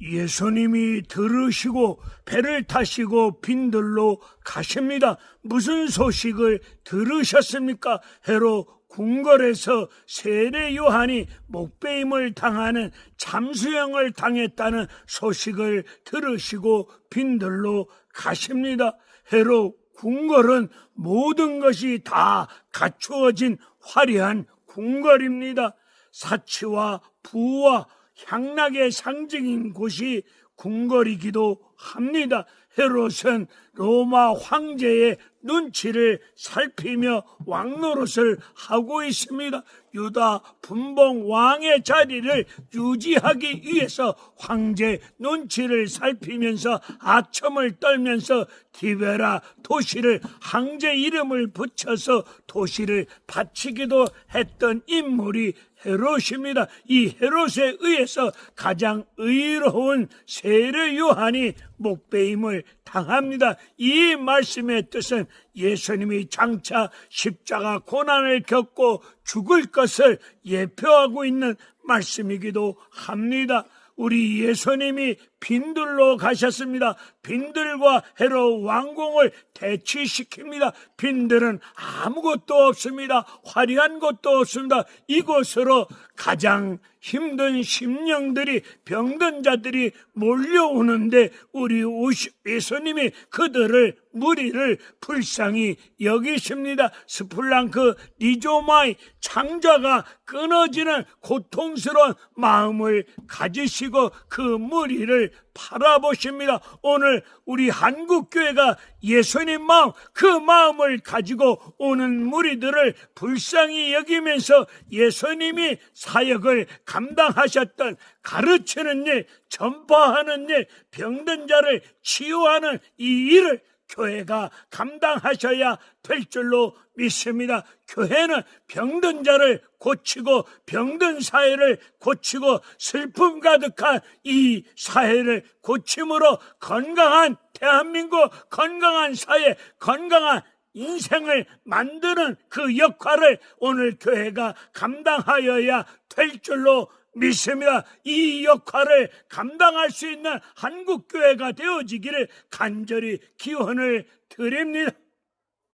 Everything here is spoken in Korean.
예수님이 들으시고 배를 타시고 빈들로 가십니다. 무슨 소식을 들으셨습니까? 해로 궁궐에서 세례 요한이 목배임을 당하는 잠수형을 당했다는 소식을 들으시고 빈들로 가십니다. 해로 궁궐은 모든 것이 다 갖추어진 화려한 궁궐입니다. 사치와 부와 향락의 상징인 곳이 궁궐이기도 합니다. 헤롯은 로마 황제의 눈치를 살피며 왕노릇을 하고 있습니다. 유다 분봉 왕의 자리를 유지하기 위해서 황제 눈치를 살피면서 아첨을 떨면서 디베라 도시를 황제 이름을 붙여서 도시를 바치기도 했던 인물이 헤롯입니다. 이 헤롯에 의해서 가장 의로운 세례 요한이 목배임을 당합니다. 이 말씀의 뜻은 예수님이 장차 십자가 고난을 겪고 죽을 것을 예표하고 있는 말씀이기도 합니다. 우리 예수님이 빈들로 가셨습니다. 빈들과 헤로 왕궁을 대치시킵니다. 빈들은 아무것도 없습니다. 화려한 것도 없습니다. 이곳으로 가장 힘든 심령들이 병든 자들이 몰려오는데 우리 예수님이 그들을 무리를 불쌍히 여기십니다. 스플랑크 니조마이 창자가 끊어지는 고통스러운 마음을 가지시고 그 무리를 바라보십니다. 오늘 우리 한국교회가 예수님 마음, 그 마음을 가지고 오는 무리들을 불쌍히 여기면서 예수님이 사역을 감당하셨던 가르치는 일, 전파하는 일, 병든 자를 치유하는 이 일을 교회가 감당하셔야 될 줄로 믿습니다. 교회는 병든 자를 고치고 병든 사회를 고치고 슬픔 가득한 이 사회를 고침으로 건강한 대한민국 건강한 사회 건강한 인생을 만드는 그 역할을 오늘 교회가 감당하여야 될 줄로 믿습니다. 이 역할을 감당할 수 있는 한국교회가 되어지기를 간절히 기원을 드립니다.